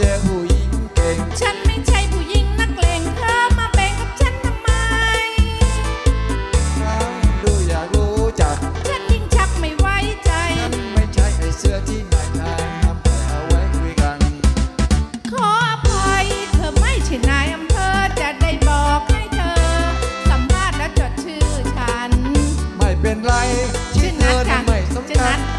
จอผู้หญิงเก่ง ฉันไม่ใช่ผู้หญิงนักเลงเธอมาแบ่งกับฉันทำไมดูอยากรู้จัก ฉันยิ่งชักไม่ไว้ใจ นั้นไม่ใช่ไอเสื้อที่นายทางทำแต่เอาไว้คุยกัน ขออภัยเธอไม่ใช่นายอำเภอจะได้บอกให้เธอ สัมภาษณ์แล้วจดชื่อฉัน ไม่เป็นไรชื่อนั้ไม่สำนคัญ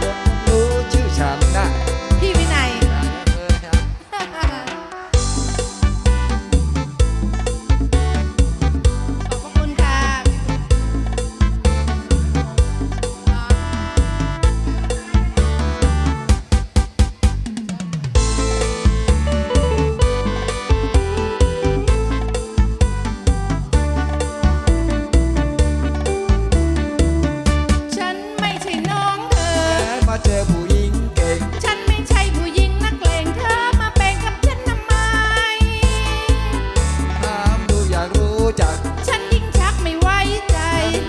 เจอผู้หญิงเก่ง ฉันไม่ใช่ผู้หญิงนักเลงเธอมาเป็นกับฉันทำไม ถามดูอยากรู้จัก ฉันยิ่งชักไม่ไว้ใจ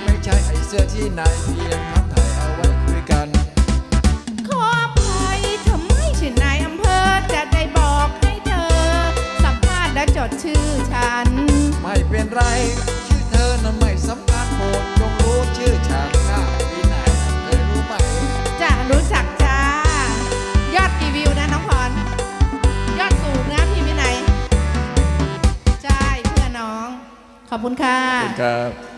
ไม่ใช่ไอเสื้อที่ไหนเพียงทักทายเอาไว้คุยกัน ขออภัยเธอไม่ใช่นายอำเภอจะได้บอกให้เธอ สัมภาษณ์และจดชื่อฉัน ไม่เป็นไร ขอบคุณค่ะขอบคุณค่ะครับ